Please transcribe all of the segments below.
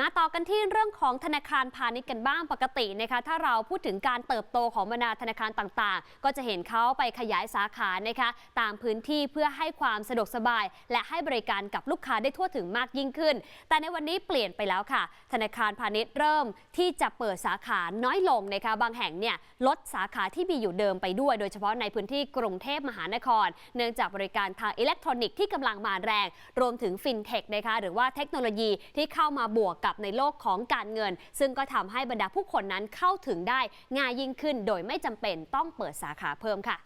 มาต่อกันที่เรื่องของธนาคารพาณิชย์กันบ้างปกตินะคะถ้าเราพูดถึงการเติบโตของบรรดาธนาคารต่างๆ ก็จะเห็นเขาไปขยายสาขานะคะตามพื้นที่เพื่อให้ความสะดวกสบาย และให้บริการกับลูกค้าได้ทั่วถึงมากยิ่งขึ้น แต่ในวันนี้เปลี่ยนไปแล้วค่ะ ธนาคารพาณิชย์เริ่มที่จะเปิดสาขาน้อยลงนะคะบางแห่งเนี่ยลดสาขาที่มีอยู่เดิมไปด้วย โดยเฉพาะในพื้นที่กรุงเทพมหานคร เนื่องจากบริการทางอิเล็กทรอนิกส์ที่กำลังมาแรง รวมถึงฟินเทคนะคะหรือว่าเทคโนโลยีที่เข้ามาบวกกับในโลกของการเงิน ซึ่งก็ทำให้บรรดาผู้คนนั้นเข้าถึงได้ง่ายยิ่งขึ้น โดยไม่จำเป็นต้องเปิดสาขาเพิ่มค่ะ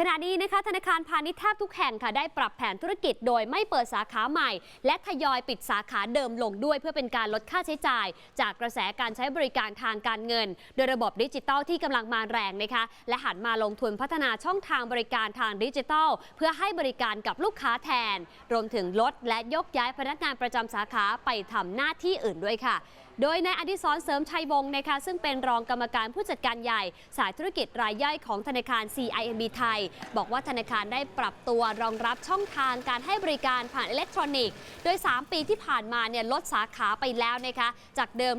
ขณะนี้นะคะธนาคารพาณิชย์แทบทุกแห่งค่ะได้ปรับแผนธุรกิจโดยไม่เปิดสาขาใหม่ และทยอยปิดสาขาเดิมลงด้วย เพื่อเป็นการลดค่าใช้จ่าย จากกระแสการใช้บริการทางการเงิน โดยระบบดิจิทัลที่กำลังมาแรงนะคะและหันมาลงทุนพัฒนาช่องทางบริการทางดิจิทัลเพื่อให้บริการกับลูกค้าแทน รวมถึงลดและยกย้ายพนักงานประจำสาขาไปทำหน้าที่อื่นด้วยค่ะโดยนายอดิศรเสริมชัยวงศ์นะคะซึ่งเป็นรองกรรมการผู้จัดการใหญ่ สายธุรกิจรายย่อยของธนาคาร CIMB ไทย บอกว่าธนาคารได้ปรับตัวรองรับช่องทางการให้บริการผ่านอิเล็กทรอนิกส์ โดย 3 ปีที่ผ่านมาเนี่ยลดสาขาไปแล้วนะคะจากเดิม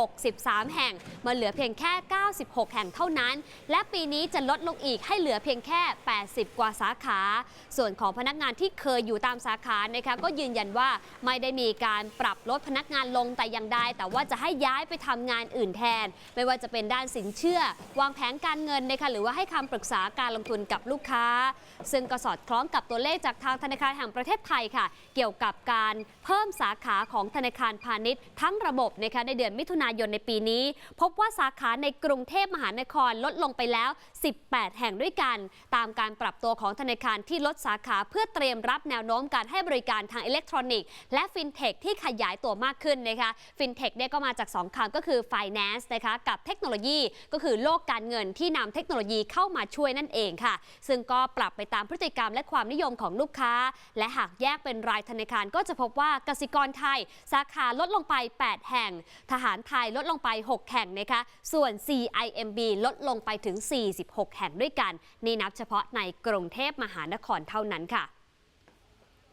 163 แห่ง มาเหลือเพียงแค่ 96 แห่งเท่านั้น และปีนี้จะลดลงอีกให้เหลือเพียงแค่ 80 กว่าสาขา ส่วนของพนักงานที่เคยอยู่ตามสาขานะคะก็ยืนยันว่าไม่ได้มีการปรับลดพนักงานลงแต่อย่างใดแต่ว่าจะให้ย้ายไปทำงานอื่นแทน ไม่ว่าจะเป็นด้านสินเชื่อ วางแผนการเงินนะคะหรือว่าให้คำปรึกษาการลงทุนกับลูกค้า ซึ่งก็สอดคล้องกับตัวเลขจากทางธนาคารแห่งประเทศไทยค่ะ เกี่ยวกับการเพิ่มสาขาของธนาคารพาณิชย์ ทั้งระบบนะคะในเดือนมิถุนายนในปีนี้ พบว่าสาขาในกรุงเทพมหานครลดลงไปแล้ว 18 แห่งด้วยกัน ตามการปรับตัวของธนาคารที่ลดสาขาเพื่อเตรียมรับแนวโน้มการให้บริการทางอิเล็กทรอนิกส์และฟินเทคที่ขยายตัวมากขึ้นนะคะฟินเทคเนี่ยก็มาจาก 2คำก็คือ finance นะคะกับเทคโนโลยีก็คือโลกการเงินที่นำเทคโนโลยีเข้ามาช่วยนั่นเองค่ะ ซึ่งก็ปรับไปตามพฤติกรรมและความนิยมของลูกค้า และหากแยกเป็นรายธนาคารก็จะพบว่ากสิกรไทย สาขาลดลงไป 8 แห่ง ทหารไทยลดลงไป 6 แห่งนะคะส่วน CIMB ลดลงไปถึง 46 แห่งด้วยกัน นี่นับเฉพาะในกรุงเทพมหานครเท่านั้นค่ะ